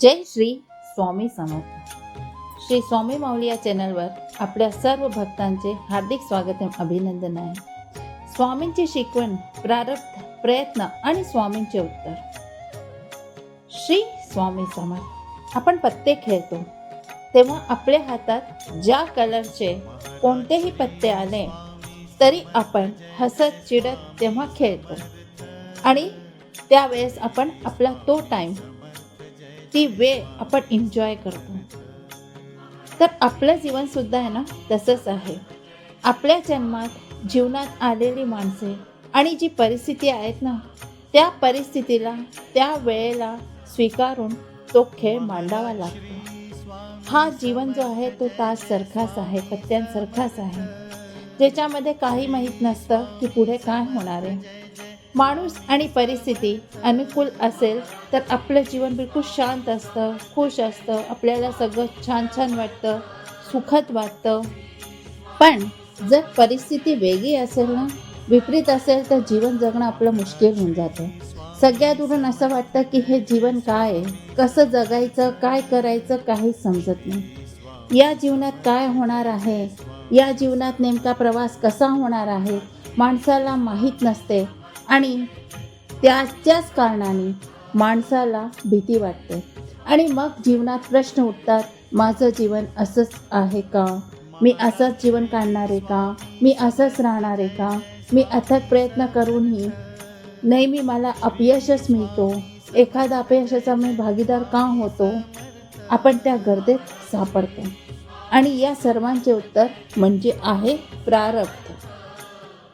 जय श्री स्वामी समर्थ. श्री स्वामी माऊली या चॅनलवर आपल्या सर्व भक्तांचे हार्दिक स्वागत अभिनंदन आहे. स्वामींची शिकवण प्रारब्ध प्रयत्न आणि स्वामींचे उत्तर. श्री स्वामी समर्थ. आपण पत्ते खेळतो. तेव्हा आपल्या हातात ज्या कलरचे कोणतेही पत्ते आले तरी आपण हसत चिडत तेव्हा खेळतो. आणि त्यावेळेस आपण आपला तो टाईम ती वेळ आपण एन्जॉय करतो. तर आपलं जीवनसुद्धा आहे ना तसंच आहे. आपल्या जन्मात जीवनात आलेली माणसे आणि जी परिस्थिती आहेत ना त्या परिस्थितीला त्या वेळेला स्वीकारून तो खेळ मांडावा लागतो. हा जीवन जो आहे तो ताससारखाच आहे पत्त्यांसारखाच आहे. ज्याच्यामध्ये काही माहीत नसतं की पुढे काय होणार आहे. माणूस आणि परिस्थिती अनुकूल असेल तर आपलं जीवन बिलकुल शांत असतं खुश असतं आपल्याला सगळं छान छान वाटतं सुखद वाटतं. पण जर परिस्थिती वेगळी असेल ना विपरीत असेल तर जीवन जगणं आपलं मुश्किल होऊन जातं. सगळ्यातून असं वाटतं की हे जीवन काय आहे? कसं जगायचं काय करायचं काहीच समजत नाही. या जीवनात काय होणार आहे? या जीवनात नेमका प्रवास कसा होणार आहे? माणसाला माहीत नसते. आणि त्याच्याच कारणाने माणसाला भीती वाटते. आणि मग जीवनात प्रश्न उठतात माझं जीवन असंच आहे का? मी असंच जीवन काढणार आहे का? मी असंच राहणार आहे का? मी अथक प्रयत्न करूनही नेहमी मला अपयशच मिळतो. एखादा अपयशाचा मी भागीदार का होतो? आपण त्या गर्दीत सापडतो. आणि या सर्वांचे उत्तर म्हणजे आहे प्रारब्ध.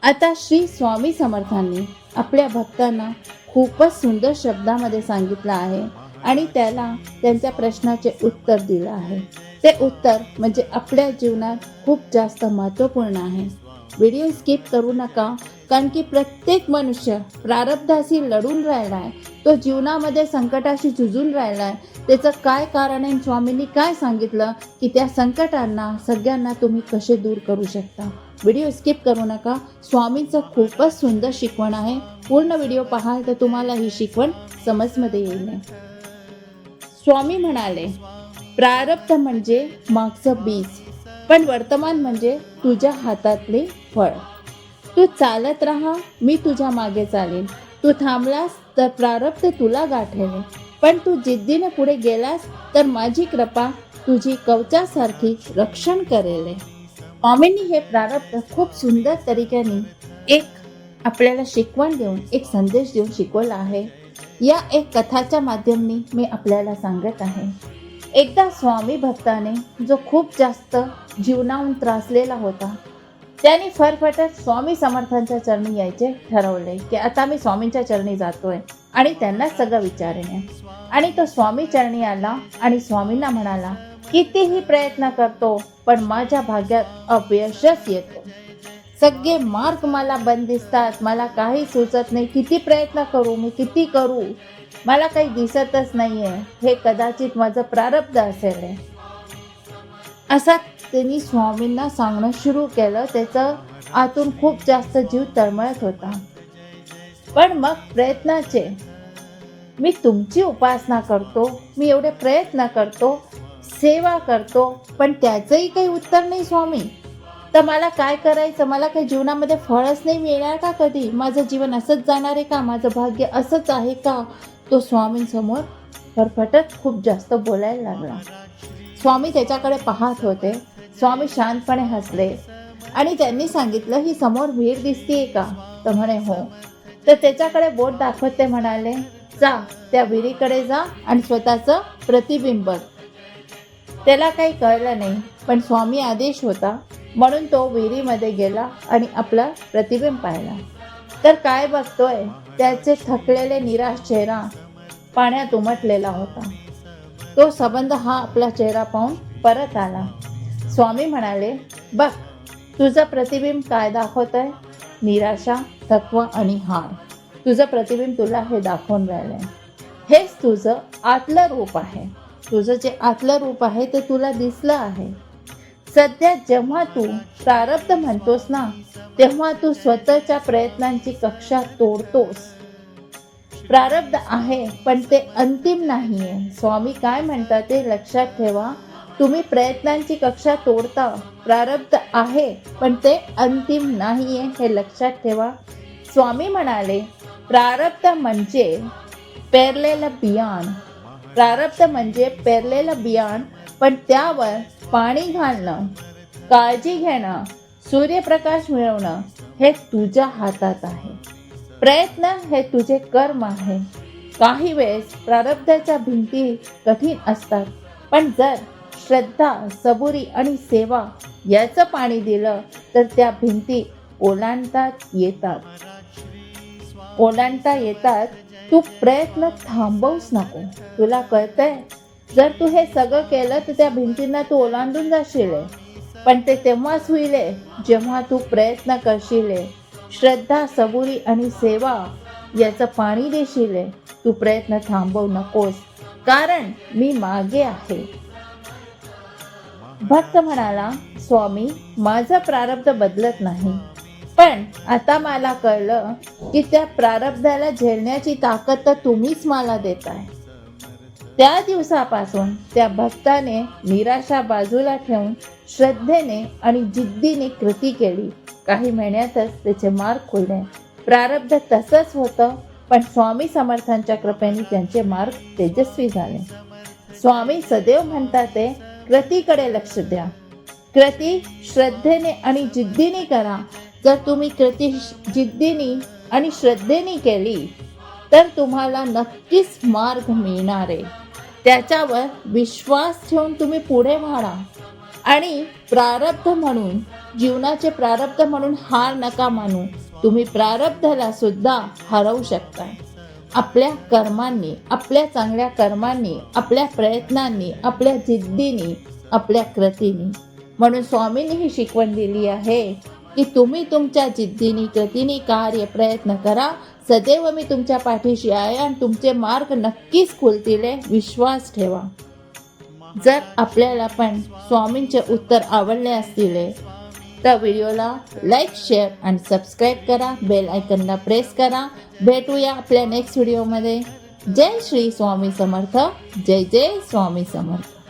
आता श्री स्वामी समर्थांनी आपल्या भक्तांना खूपच सुंदर शब्दामध्ये सांगितलं आहे आणि त्याला त्यांच्या प्रश्नाचे उत्तर दिलं आहे. ते उत्तर म्हणजे आपल्या जीवनात खूप जास्त महत्त्वपूर्ण आहे. व्हिडिओ स्किप करू नका. कारण की प्रत्येक मनुष्य प्रारब्धाशी लढून राहिला आहे तो जीवनामध्ये संकटाशी झुजून राहिला आहे त्याचं काय कारण आहे? स्वामींनी काय सांगितलं? की त्या संकटांना सगळ्यांना तुम्ही कसे दूर करू शकता? व्हिडिओ स्किप करू नका. स्वामींचं खूपच सुंदर शिकवण आहे. पूर्ण व्हिडिओ पाहाल तर तुम्हाला ही शिकवण समजमध्ये येईल. स्वामी म्हणाले प्रारब्ध म्हणजे मागचं बीज पण वर्तमान म्हणजे तुझ्या हातातले फळ. तू चालत राहा मी तुझ्या मागे चालेन. तू थांबलास तर प्रारब्ध तुला गाठेल पण तू जिद्दीने पुढे गेलास तर माझी कृपा तुझी कवचासारखी रक्षण करेल. स्वामींनी हे प्रारब्ध खूप सुंदर तरीक्याने एक आपल्याला शिकवण देऊन एक संदेश देऊन शिकवला आहे. या एक कथाच्या माध्यमाने मी आपल्याला सांगत आहे. एकदा स्वामी भक्ताने जो खूप जास्त जीवनाहून त्रासलेला होता त्यांनी फरफटत स्वामी समर्थांच्या चरणी यायचे ठरवले की आता मी स्वामींच्या चरणी जातोय आणि त्यांना सगळं विचारेन आणि तो स्वामी चरणी आला आणि स्वामींना म्हणाला कितीही प्रयत्न करतो पण माझ्या भाग्यात अपयशच येतो. सगळे मार्ग मला बंद दिसतात. मला काही सुचत नाही. किती प्रयत्न करू? मी किती करू? मला काही दिसतच नाहीये. हे कदाचित माझं प्रारब्ध असेल. आहे. असा त्यांनी स्वामींना सांगणं सुरू केलं. त्याचं आतून खूप जास्त जीव तळमळत होता. पण मग प्रयत्नाचे मी तुमची उपासना करतो मी एवढे प्रयत्न करतो सेवा करतो पण त्याचंही काही उत्तर नाही स्वामी. तर मला काय करायचं? मला काही जीवनामध्ये फळच नाही मिळणार का कधी? माझं जीवन असंच जाणार आहे का? माझं भाग्य असंच आहे का? तो स्वामींसमोर फरफटत खूप जास्त बोलायला लागला. स्वामी त्याच्याकडे पाहत होते. स्वामी शांतपणे हसले. आणि त्यांनी सांगितलं ही समोर विहीर दिसतीये का? तर म्हणे हो. तर त्याच्याकडे बोट दाखवत ते म्हणाले जा त्या विहिरीकडे जा आणि स्वतःचं प्रतिबिंब. त्याला काही कळलं नाही पण स्वामी आदेश होता. म्हणून तो विहिरीमध्ये गेला आणि आपला प्रतिबिंब पाहिला. तर काय बघतोय? त्याचे थकलेले निराश चेहरा पाण्यात उमटलेला होता. तो संबंध हा आपला चेहरा पाहून परत आला. स्वामी म्हणाले बघ तुझं प्रतिबिंब काय दाखवत आहे निराशा थकवा आणि हार. तुझं प्रतिबिंब तुला हे दाखवून राहिलंय हेच तुझं आतलं रूप आहे. तुझं जे आतलं रूप आहे ते तुला दिसलं आहे. सध्या जेव्हा तू प्रारब्ध म्हणतोस ना तेव्हा तू स्वतःच्या प्रयत्नांची कक्षा तोडतोस. प्रारब्ध आहे पण ते अंतिम नाही आहे स्वामी काय म्हणतात ते लक्षात ठेवा. तुम्ही प्रयत्नांची कक्षा तोडता प्रारब्ध आहे पण ते अंतिम नाही आहे हे लक्षात ठेवा. स्वामी म्हणाले प्रारब्ध म्हणजे पेरलेलं बियाण. प्रारब्ध म्हणजे पेरलेलं बियाण पण त्यावर पाणी घालणं काळजी घेणं सूर्यप्रकाश मिळवणं हे तुझ्या हातात आहे. प्रयत्न हे तुझे कर्म आहे. काही वेळेस प्रारब्धाच्या भिंती कठीण असतात. पण जर श्रद्धा सबुरी आणि सेवा याचं पाणी दिलं तर त्या भिंती ओलांडतात येतात. ओलांडता येतात. तू प्रयत्न थांबवूच नको. तुला कळतंय? जर तू हे सगळं केलं तर त्या भिंतींना तू ओलांडून जाशील. पण ते तेव्हाच होईल जेव्हा तू प्रयत्न करशील. श्रद्धा सबुरी आणि सेवा याचं पाणी देशील तू प्रयत्न थांबवू नकोस कारण मी मागे आहे. भक्त म्हणाला स्वामी माझं प्रारब्ध बदलत नाही. पण आता मला कळलं की त्या प्रारब्धाला झेलण्याची ताकद तर तुम्हीच मला देताय. त्या दिवसापासून त्या भक्ताने निराशा बाजूला ठेवून श्रद्धेने आणि जिद्दीने कृती केली. काही महिन्यातच त्याचे मार्ग खुलले. प्रारब्ध तसंच होतं पण स्वामी समर्थांच्या कृपेने त्यांचे मार्ग तेजस्वी झाले. स्वामी सदैव म्हणतात ते कृतीकडे लक्ष द्या. कृती श्रद्धेने आणि जिद्दीने करा. जर तुम्ही कृती जिद्दीने आणि श्रद्धेने केली तर तुम्हाला नक्कीच मार्ग मिळणार. आहे त्याच्यावर विश्वास ठेवून तुम्ही पुढे वाढा. आणि प्रारब्ध म्हणून जीवनाचे प्रारब्ध म्हणून हार नका मानू. तुम्ही प्रारब्धाला सुद्धा हरवू शकता. आपल्या कर्मांनी आपल्या चांगल्या कर्मांनी आपल्या प्रयत्नांनी आपल्या जिद्दीनी आपल्या कृतीनी. म्हणून स्वामींनी ही शिकवण दिली आहे की तुम्ही तुमच्या जिद्दीनी कृतीनी कार्य प्रयत्न करा. सदैव मी तुमच्या पाठीशी आहे आणि तुमचे मार्ग नक्कीच खुलतील विश्वास ठेवा. जर आपल्याला पण स्वामींचे उत्तर आवडले असतील तर व्हिडिओला लाईक शेअर आणि सबस्क्राईब करा. बेल आयकनला प्रेस करा. भेटूया आपल्या नेक्स्ट व्हिडिओमध्ये जय श्री स्वामी समर्थ. जय जय स्वामी समर्थ.